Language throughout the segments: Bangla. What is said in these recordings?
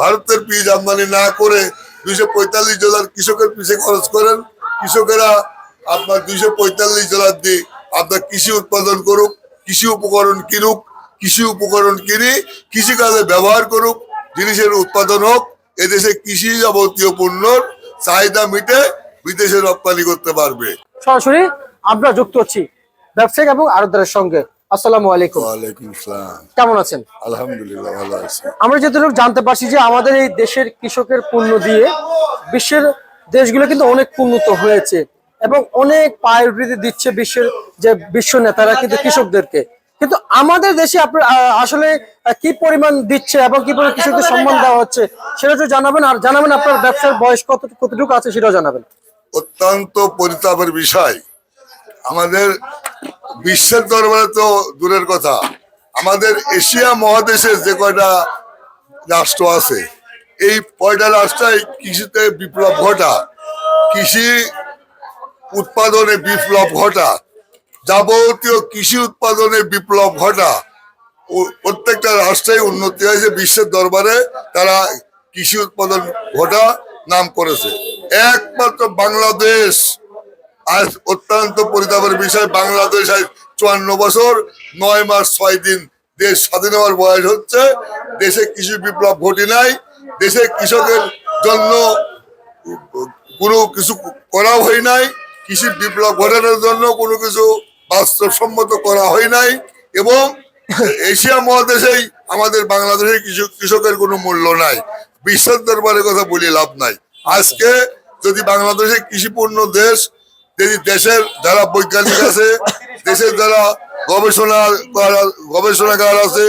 ভারতের বীজ আমদানি না করে দুইশো পঁয়তাল্লিশ ডলার কৃষকের পিছিয়ে খরচ করেন। কৃষকেরা আপনার দুইশো পঁয়তাল্লিশ ডলার দিয়ে আপনার কৃষি উৎপাদন করুক, কৃষি উপকরণ কিনুক, কৃষি উপকরণ কিনে কৃষিকাজে ব্যবহার করুক, জিনিসের উৎপাদন হোক, এদেশে কৃষি যাবতীয় পণ্যর চাহিদা মিটে বিদেশে রপ্তানি করতে পারবে। সরাসরি আমরা যুক্ত হচ্ছি ব্যবসায়িক এবং আড়তদারের সঙ্গে। আসসালামু আলাইকুম। ওয়ালাইকুম আসসালাম। কেমন আছেন? আলহামদুলিল্লাহ ভালো আছি। আমরা যতটুকু জানতে পারছি যে আমাদের এই দেশের কৃষকের পণ্য দিয়ে বিশ্বের দেশগুলো কিন্তু অনেক উন্নত হয়েছে এবং অনেক প্রায়োরিটি দিচ্ছে বিশ্বের যে বিশ্ব নেতারা কিন্তু কৃষকদেরকে। কিন্তু আমাদের দেশে আসলে কি পরিমাণ দিচ্ছে এবং কি পরিমাণ কৃষকদের সম্মান দেওয়া হচ্ছে সেটা তো জানাবেন আর জানাবেন আপনার ব্যবসার বয়স কত কতটুকু আছে সেটাও জানাবেন। অত্যন্ত পরিতাপের বিষয়। আমাদের বিশ্বের দরবারে তো দূরের কথা। আমাদের এশিয়া মহাদেশের যে কয়টা রাষ্ট্র আছে, এই কয়টা রাষ্ট্রাই কৃষিতে বিপ্লব ঘটা, কৃষি উৎপাদনে বিপ্লব ঘটা, যাবতীয় কৃষি উৎপাদনে বিপ্লব ঘটা। প্রত্যেকটা রাষ্ট্রে উন্নতি হয়েছে, বিশ্বের দরবারে তারা কৃষি উৎপাদন ঘটা নাম করেছে। একমাত্র বাংলাদেশ আজ অত্যন্ত পরিতাপের বিষয়, বাংলাদেশ আজ চুয়ান্ন বছর, নয় মাস ছয় দিন দেশ স্বাধীন হওয়ার বয়স হচ্ছে। দেশে কৃষি বিপ্লব ঘটে নাই। দেশে কৃষকের জন্য কোনো কিছু করা হয় নাই। কৃষি বিপ্লব ঘটানোর জন্য কোনো কিছু বাস্তবসম্মত করা হয় নাই এবং এশিয়া মহাদেশেই আমাদের বাংলাদেশের কৃষক কৃষকের কোনো মূল্য নাই। বিশ্বের দরবারে কথা বলি লাভ নাই। আজকে যদি বাংলাদেশের কৃষিপূর্ণ দেশ যদি দেশের যারা বৈজ্ঞানিক আছে দেশের যারা গবেষণা গবেষণাগার আছে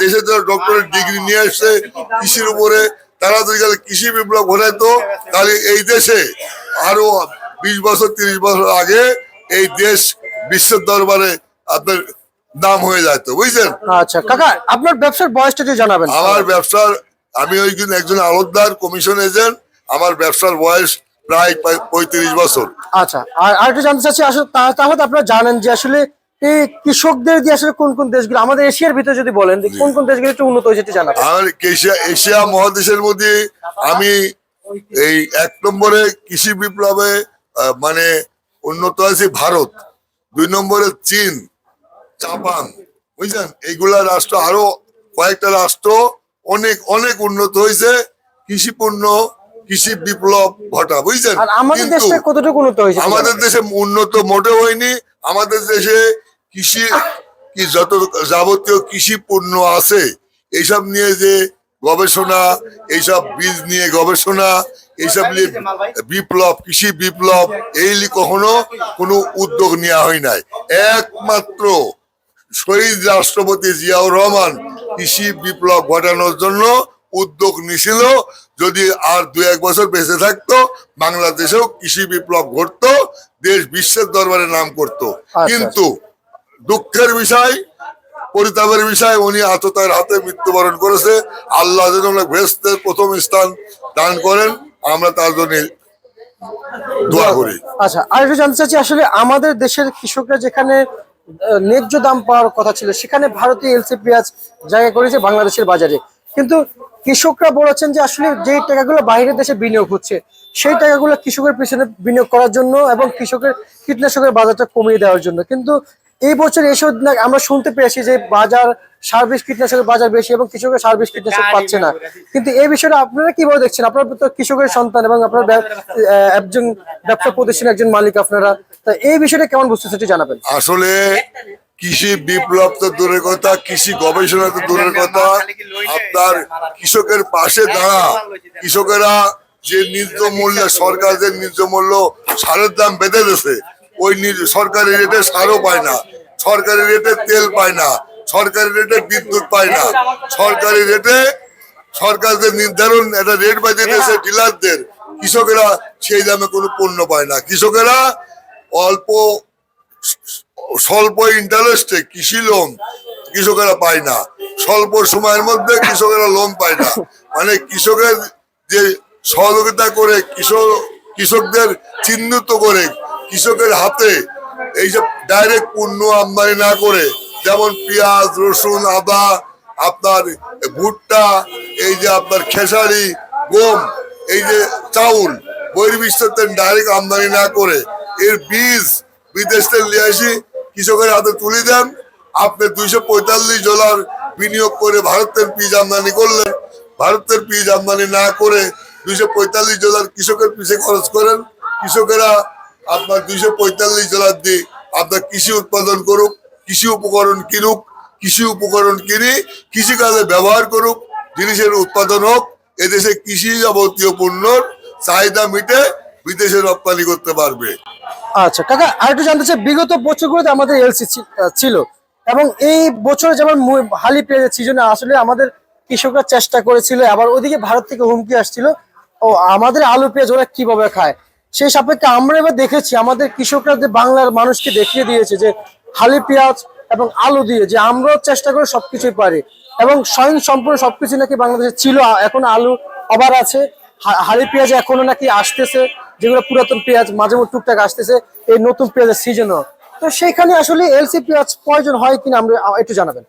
দেশের যারা ডক্টরের ডিগ্রি নিয়ে আসছে কৃষির উপরে তারা যদি গেলে কৃষি বিপ্লব ঘটাইতো তাহলে এই দেশে আরও বিশ বছর তিরিশ বছর আগে এই দেশ বিশ্বের দরবারে আপনার নাম হয়ে যেত বুঝছেন? আচ্ছা কাকা আপনার ব্যবসার বয়সটা একটু জানাবেন। আমার ব্যবসার আমি ওই দিন একজন আলোকদার কমিশন এজেন্ট আমার ব্যবসার বয়স প্রায় পঁয়ত্রিশ বছর। আচ্ছা আর আরেকটু জানতে চাচ্ছি আসলে তাহলে আপনারা জানেন যে আসলে এই কৃষকদের দিয়ে আসলে কোন কোন দেশগুলো আমাদের এশিয়ার ভিতরে যদি বলেন কোন কোন দেশগুলো একটু উন্নত হয়েছে জানাবেন। আমার এশিয়া এশিয়া মহাদেশের মধ্যে আমি এই এক নম্বরে কৃষি বিপ্লবে মানে উন্নত আছে ভারত দুই নম্বরে চীন জাপান বুঝছেন এইগুলা রাষ্ট্র আরও কয়েকটা রাষ্ট্র অনেক অনেক উন্নত হয়েছে কৃষি পণ্য কৃষি বিপ্লব ঘটা বুঝছেন? আমাদের কিন্তু- কতটুকু উন্নত হয়েছে? আমাদের দেশে উন্নত মোটে হয়নি আমাদের দেশে কৃষি কি যত যাবতীয় কৃষি পণ্য আছে এইসব নিয়ে যে গবেষণা এইসব বীজ নিয়ে গবেষণা এইসব নিয়ে বিপ্লব কৃষি বিপ্লব এই কখনো কোনো উদ্যোগ নেওয়া হয় নাই। একমাত্র শহীদ রাষ্ট্রপতি জিয়াউর রহমান কৃষি বিপ্লব ঘটানোর জন্য উদ্যোগ নিছিল যদি আর দু এক বছর বেঁচে থাকতো বাংলাদেশেও কৃষি বিপ্লব ঘটতো দেশ বিশ্বের দরবারে নাম করত। কিন্তু দুঃখের বিষয় পরিতাপের বিষয় উনি আততার হাতে মৃত্যুবরণ করেছে। আল্লাহ যেন ওনার প্রথম স্থান দান করেন আমরা তার জন্য দোয়া করি। আচ্ছা আর একটু জানতে চাচ্ছি আসলে আমাদের দেশের কৃষকরা যেখানে ন্যায্য দাম পাওয়ার কথা ছিল সেখানে ভারতীয় এলসি পেঁয়াজ জায়গা করেছে বাংলাদেশের বাজারে। কিন্তু কৃষকরা বলেছেন যে আসলে যে টাকাগুলো বাইরের দেশে বিনিয়োগ হচ্ছে সেই টাকাগুলো কৃষকের পিছনে বিনিয়োগ করার জন্য এবং কৃষকের কীটনাশকের বাজারটা কমিয়ে দেওয়ার জন্য। কিন্তু এই বছর এসব আমরা শুনতে পেয়েছি যে বাজার সার্ভিস কীটনাশকের বাজার বেশি এবং কৃষকের সার্ভিস কীটনাশক পাচ্ছে না। কিন্তু এই বিষয়টা আপনারা কীভাবে দেখছেন? আপনারা তো কৃষকের সন্তান এবং আপনার একজন ব্যবসা প্রতিষ্ঠানের একজন মালিক আপনারা। তা এই বিষয়টা কেমন বুঝতেছে সেটি জানাবেন। আসলে কৃষি বিপ্লব তো দূরের কথা, কৃষি গবেষণা তো দূরের কথা। আপনার কৃষকের পাশে দাঁড়া। কৃষকেরা যে ন্যায্য মূল্যে, সরকার যে ন্যায্য মূল্য সারের দাম বেঁধে দিয়েছে, ওই সরকারি রেটে সারও পায় না। সরকারি রেটে তেল পায় না। সরকারি রেটে বিদ্যুৎ পায় না। সরকারি রেটে সরকার যে নির্ধারণ, একটা রেট বাজিয়ে দিয়েছে ডিলারদের, কৃষকেরা সেই দামে কোনো পণ্য পায় না। কৃষকেরা অল্প স্বল্প ইন্টারেস্টে কৃষি লোন কৃষকেরা পায় না। স্বল্প সময়ের মধ্যে কৃষকেরা লোন পায় না। মানে কৃষকের যে সহযোগিতা করে কৃষক, কৃষকদের চিহ্নিত করে কৃষকের হাতে এইসব ডাইরেক্ট পণ্য আমদানি না করে, যেমন পেঁয়াজ, রসুন, আদা, আপনার ভুট্টা, এই যে আপনার খেসারি, গম, এই যে চাউল, বহির্বিশ্বের ডাইরেক্ট আমদানি না করে এর বীজ বিদেশ থেকে নিয়ে আসি কৃষকের হাতে তুলে দেন। আপনি দুইশো পঁয়তাল্লিশ ডলার বিনিয়োগ করে ভারতের বীজ আমদানি করলেন ভারতের বীজ আমদানি না করে দুইশো পঁয়তাল্লিশ ডলার কৃষকের পিছিয়ে খরচ করেন। কৃষকেরা আপনার দুইশো পঁয়তাল্লিশ ডলার দিয়ে আপনার কৃষি উৎপাদন করুক, কৃষি উপকরণ কিনুক, কৃষি উপকরণ কিনে কৃষিকাজে ব্যবহার করুক, জিনিসের উৎপাদন হোক, এদেশে কৃষি যাবতীয় পণ্যর চাহিদা মিটে বিদেশে রপ্তানি করতে পারবে। আচ্ছা কাকা, আরেকটু জানতে চাই, বিগত বছরগুলোতে আমাদের এলসি ছিল এবং এই বছরে যেমন হালি পেঁয়াজের সিজনে আসলে আমাদের কৃষকরা চেষ্টা করেছিল, আবার ওদিকে ভারত থেকে হুমকি আসছিল। ও, আমাদের আলু পেঁয়াজ ওরা কীভাবে খায়? সেই সাপেক্ষে আমরা এবার দেখেছি, আমাদের কৃষকরা যে বাংলার মানুষকে দেখিয়ে দিয়েছে যে হালি পেঁয়াজ এবং আলু দিয়ে যে আমরাও চেষ্টা করে সবকিছুই পারি এবং স্বয়ং সম্পূর্ণ সবকিছু নাকি বাংলাদেশে ছিল এখন আলু আবার আছে। হালি পেঁয়াজ এখনও নাকি আসতেছে। যেগুলো পুরাতন পেঁয়াজ মাঝে মধ্যে টুকটাক আসতেছে এই নতুন পেঁয়াজের সিজনও তো সেইখানে আসলে এলসি পেঁয়াজ প্রয়োজন হয় কিনা আমরা একটু জানাবেন।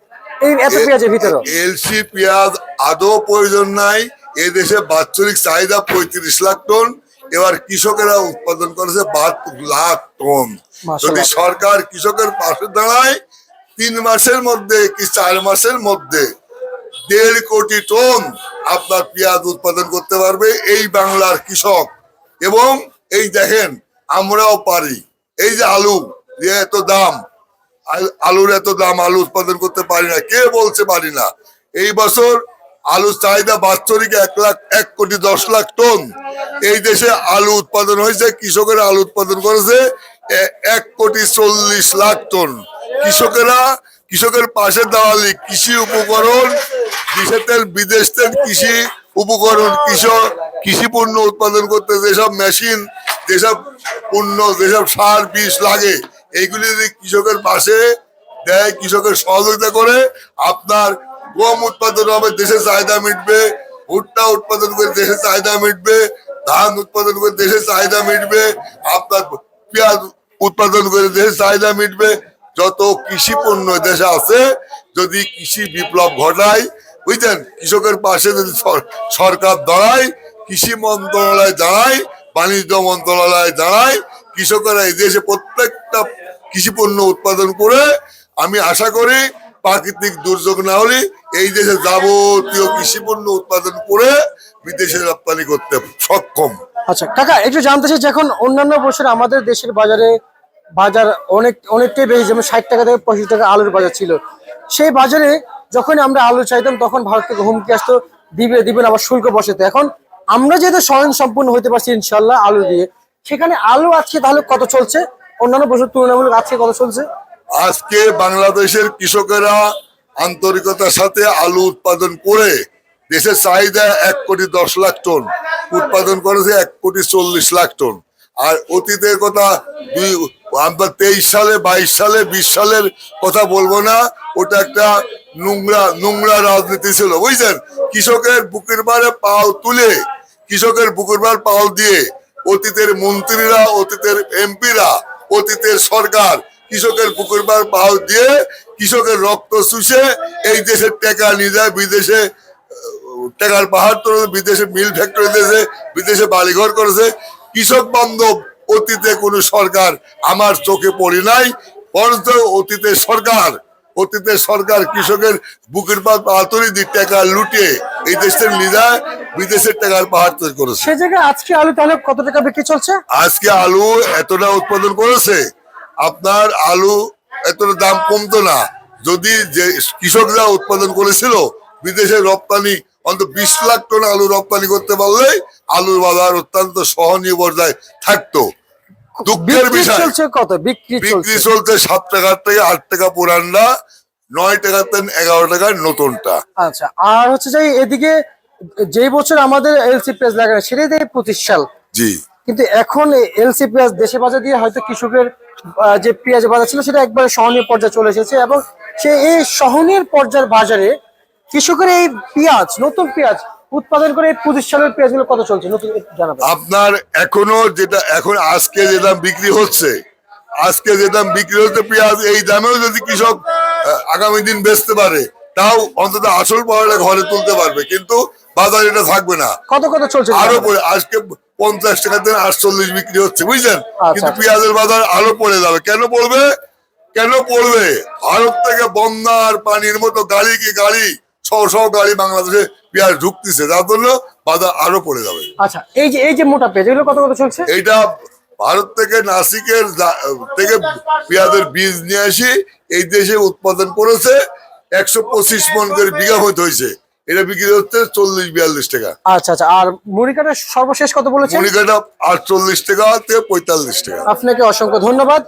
এই এত পেঁয়াজের ভিতরে এলসি পেঁয়াজ আদৌ প্রয়োজন নাই। এ দেশে বাৎসরিক চাহিদা পঁয়ত্রিশ লাখ টন। এবার কৃষকেরা উৎপাদন করেছে বাহাত্তর লাখ টন। যদি সরকার কৃষকের পাশে দাঁড়ায় তিন মাসের মধ্যে কি চার মাসের মধ্যে দেড় কোটি টন আপনার পেঁয়াজ উৎপাদন করতে পারবে এই বাংলার কৃষক। এবং এই দেখেন, আমরাও পারি। এই যে আলু, যে এত দাম আল- আলুর এত দাম, আলু উৎপাদন করতে পারি না, কে বলছে পারি না? এই বছর আলুর চাহিদা বাৎসরিক এক লাখ, এক কোটি দশ লাখ টন। এই দেশে আলু উৎপাদন হয়েছে, কৃষকেরা আলু উৎপাদন করেছে এক কোটি চল্লিশ লাখ টন। কৃষকেরা, কৃষকের পাশে দাঁড়ালি, কৃষি উপকরণ দেশের তেল, বিদেশ তেল, কৃষি উপকরণ কৃষক কৃষি পণ্য উৎপাদন করতে যেসব মেশিন যেসব পণ্য যেসব সার বিষ লাগে এইগুলি যদি কৃষকের পাশে দেয় কৃষকের সহযোগিতা করে আপনার গম উৎপাদন হবে দেশের চাহিদা মিটবে ভুট্টা উৎপাদন করে দেশের চাহিদা মিটবে ধান উৎপাদন করে দেশের চাহিদা মিটবে আপনার পেঁয়াজ উৎপাদন করে দেশের চাহিদা মিটবে। যত কৃষি পণ্য দেশে আছে যদি কৃষি বিপ্লব ঘটায় বুঝছেন? কৃষকের পাশে যদি সর- সরকার দাঁড়ায়, কৃষি মন্ত্রণালয় দাঁড়ায়, বাণিজ্য মন্ত্রণালয় দাঁড়ায়, কৃষকেরা এই দেশে প্রত্যেকটা কৃষি পণ্য উৎপাদন করে, আমি আশা করি প্রাকৃতিক দুর্যোগ না হলে এই দেশে যাবতীয় কৃষি পণ্য উৎপাদন করে বিদেশে রপ্তানি করতে সক্ষম। আচ্ছা কাকা, একটু জানতে চাই এখন অন্যান্য বছর আমাদের দেশের বাজারে বাজার অনেক অনেকটাই বেশি যেমন ষাট টাকা থেকে পঁয়ষট্টি টাকা আলুর বাজার ছিল। সেই বাজারে যখন আমরা আলু চাইতাম তখন ভারত থেকে হুমকি আসতো, দিবে দিবেন আবার শুল্ক বসাতে। এখন আমরা যেহেতু স্বয়ং সম্পূর্ণ হতে পারছি ইনশাল্লাহ আলু দিয়ে, সেখানে আলু আজকে তাহলে কত চলছে? অন্যান্য বছর তুলনামূলক আজকে কত চলছে? আজকে বাংলাদেশের কৃষকেরা আন্তরিকতার সাথে আলু উৎপাদন করে দেশের চাহিদা এক কোটি দশ লাখ টন, উৎপাদন করেছে এক কোটি চল্লিশ লাখ টন। আর অতীতের কথা দুই আমরা তেইশ সালে, বাইশ সালে, বিশ সালের কথা বলব না। ওটা একটা নোংরা নোংরা রাজনীতি ছিল বুঝছেন কৃষকের বুকের বারে পাও তুলে, কৃষকের বুকের বার পাও দিয়ে অতীতের মন্ত্রীরা, অতীতের এমপিরা, অতীতের সরকার কৃষকের পুকুর বার পাও দিয়ে কৃষকের রক্ত চুষে এই দেশের টাকা নিয়ে যায়, বিদেশে, টাকার পাহাড় তোলে, বিদেশে মিল ফ্যাক্টরি দিয়েছে, বিদেশে বাড়িঘর করেছে। কৃষক বান্ধব অতীতে কোনো সরকার আমার চোখে পড়ি নাই বরঞ্চ অতীতের সরকার অতীতের সরকার কৃষকের বুকের পা পাথরি দিয়ে টাকা লুটে এই দেশের নিয়ে বিদেশের টাকার পাহাড় তৈরি করেছে। সে জায়গায় আজকে আলু তাহলে কত টাকা বিক্রি চলছে? আজকে আলু এতটা উৎপাদন করেছে আপনার আলু এতটা দাম কমতো না। যদি যে কৃষকরা উৎপাদন করেছিল বিদেশে রপ্তানি অন্তত বিশ লাখ টন আলু রপ্তানি করতে পারলে আলুর বাজার অত্যন্ত সহনীয় পর্যায়ে থাকতো। দুঃখের বিষয়। কত? বিক্রি বিক্রি চলছে। সাত টাকার থেকে আট টাকা পুরানটা নয় টাকা থেকে এগারো টাকার নতুনটা। আচ্ছা আর হচ্ছে যে এদিকে যেই বছর আমাদের এলসি পেঁয়াজ লাগানো সেটাই দেয় পঁচিশ সাল। জি। কিন্তু এখন এলসি পেঁয়াজ দেশে বাজার দিয়ে হয়তো কৃষকের যে পেঁয়াজ বাজার ছিল সেটা একবারে সহনীয় পর্যায়ে চলে এসেছে এবং সে এই সহনীয় পর্যায়ের বাজারে কৃষকের এই পেঁয়াজ নতুন পেঁয়াজ উৎপাদন করে এই পঁচিশ সালের পেঁয়াজগুলো কত চলছে? নতুন জানাবেন। আপনার এখনও যেটা এখন আজকে যে দাম বিক্রি হচ্ছে আজকে যে দাম বিক্রি হচ্ছে পেঁয়াজ এই দামেও যদি কৃষক আগামী দিন বেচতে পারে তাও অন্তত আসল পাওয়াটা ঘরে তুলতে পারবে। কিন্তু বাজার এটা থাকবে না। কত কত চলছে আরও পরে আজকে পঞ্চাশ টাকা থেকে আটচল্লিশ বিক্রি হচ্ছে বুঝলেন? আচ্ছা। কিন্তু পেঁয়াজের বাজার আরও পড়ে যাবে। কেন পড়বে? কেন পড়বে? ভারত থেকে বন্যার পানির মতো গাড়ি কি গাড়ি? ছ গাড়ি বাংলাদেশে পেঁয়াজ ঢুকতেছে যার জন্য বাজার আরও পড়ে যাবে। আচ্ছা এই যে এই যে মোটা পেঁয়াজ এগুলো কত কত চলছে? এইটা ভারত থেকে নাসিকের থেকে পেঁয়াজের বীজ নিয়ে আসি এই দেশে উৎপাদন করেছে একশো পঁচিশ মন করে বিঘা মতো হয়েছে। এটা বিক্রি হচ্ছে চল্লিশ বিয়াল্লিশ টাকা। আচ্ছা আচ্ছা আর মুড়ি কাটার সর্বশেষ কত বলেছেন? মনিকাটা আটচল্লিশ টাকা থেকে পঁয়তাল্লিশ টাকা। আপনাকে অসংখ্য ধন্যবাদ।